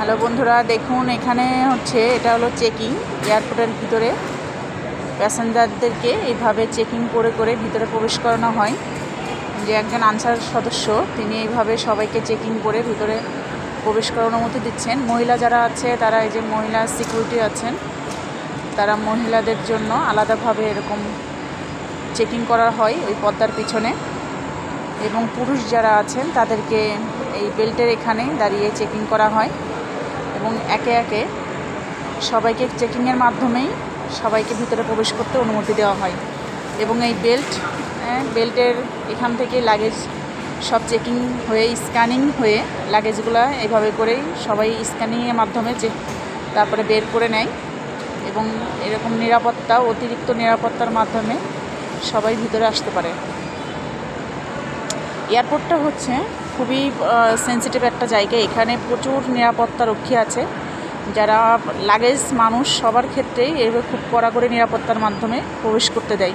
Hello বন্ধুরা, দেখুন, এখানে হচ্ছে, এটা হলো চেকিং এয়ারপোর্টের ভিতরে। প্যাসেঞ্জারদেরকে এইভাবে চেকিং করে করে ভিতরে প্রবেশ করানো হয়। যে একজন আনসার সদস্য, তিনি এইভাবে সবাইকে চেকিং করে ভিতরে প্রবেশ করানোর অনুমতি দিচ্ছেন। মহিলা যারা আছে, তারা এই যে মহিলা সিকিউরিটি আছেন, তারা মহিলাদের জন্য আলাদাভাবে এরকম চেকিং করা হয় ওই পদ্মার পিছনে। এবং পুরুষ যারা আছেন, তাদেরকে এই বেল্টের এখানে দাঁড়িয়ে চেকিং করা হয়। এবং একে একে সবাইকে চেকিংয়ের মাধ্যমেই সবাইকে ভিতরে প্রবেশ করতে অনুমতি দেওয়া হয়। এবং এই বেল্ট হ্যাঁ, বেল্টের এখান থেকে লাগেজ সব চেকিং হয়ে স্ক্যানিং হয়ে লাগেজগুলো এভাবে করেই সবাই স্ক্যানিংয়ের মাধ্যমে যে তারপরে বের করে নেয়। এবং এরকম নিরাপত্তা অতিরিক্ত নিরাপত্তার মাধ্যমে সবাই ভিতরে আসতে পারে। এয়ারপোর্টটা হচ্ছে খুবই সেন্সিটিভ একটা জায়গা। এখানে প্রচুর নিরাপত্তা রক্ষী আছে। যারা লাগেজ মানুষ সবার ক্ষেত্রেই এভাবে খুব কড়া করে নিরাপত্তার মাধ্যমে প্রবেশ করতে দেয়।